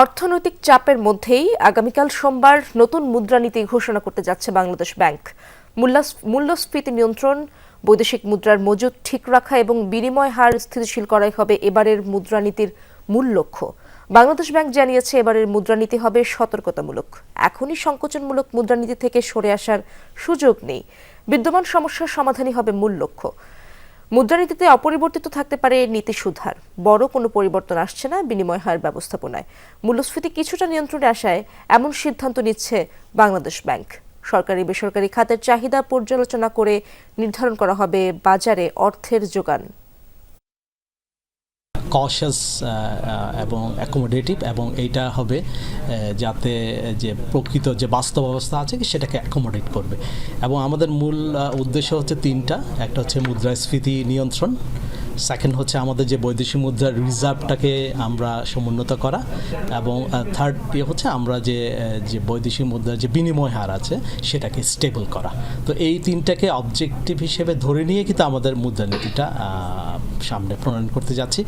অর্থনৈতিক চাপের মধ্যেই আগামীকাল সোমবার নতুন মুদ্রানীতি ঘোষণা করতে যাচ্ছে বাংলাদেশ ব্যাংক। মূল্যস্ফীতি নিয়ন্ত্রণ, বৈদেশিক মুদ্রার মজুদ ঠিক রাখা এবং বিনিময় হার স্থিতিশীল করাই হবে এবারের মুদ্রানীতির মূল লক্ষ্য। বাংলাদেশ ব্যাংক জানিয়েছে এবারের মুদ্রানীতি হবে সতর্কতামূলক। এখনই সংকোচনমূলক মুদ্রানীতি থেকে সরে আসার সুযোগ নেই। বিদ্যমান সমস্যার সমাধানই হবে মূল লক্ষ্য। মুদ্রানীতিতে অপরিবর্তিত থাকতে পারে নীতি সুধার। বড় কোনো পরিবর্তন আসছে না বিনিময় হার ব্যবস্থাপনায়। মূল্যস্ফীতি কিছুটা নিয়ন্ত্রণে আসায় এমন সিদ্ধান্ত নিচ্ছে বাংলাদেশ ব্যাংক। সরকারি বেসরকারি খাতের চাহিদা পর্যালোচনা করে নির্ধারণ করা হবে বাজারে অর্থের যোগান। কশাস এবং অ্যাকোমোডেটিভ এবং এইটা হবে যাতে যে প্রকৃত যে বাস্তব অবস্থা আছে সেটাকে অ্যাকোমোডেট করবে। এবং আমাদের মূল উদ্দেশ্য হচ্ছে তিনটা। একটা হচ্ছে মুদ্রাস্ফীতি নিয়ন্ত্রণ। সেকেন্ড হচ্ছে আমাদের যে বৈদেশিক মুদ্রার রিজার্ভটাকে আমরা সমুন্নত করা। এবং থার্ড ইয়ে হচ্ছে আমরা যে যে বৈদেশিক মুদ্রার যে বিনিময় হার আছে সেটাকে স্টেবল করা। তো এই তিনটাকে অবজেক্টিভ হিসেবে ধরে নিয়ে কিন্তু আমাদের মুদ্রানীতিটা সামনে প্রণয়ন করতে যাচ্ছি।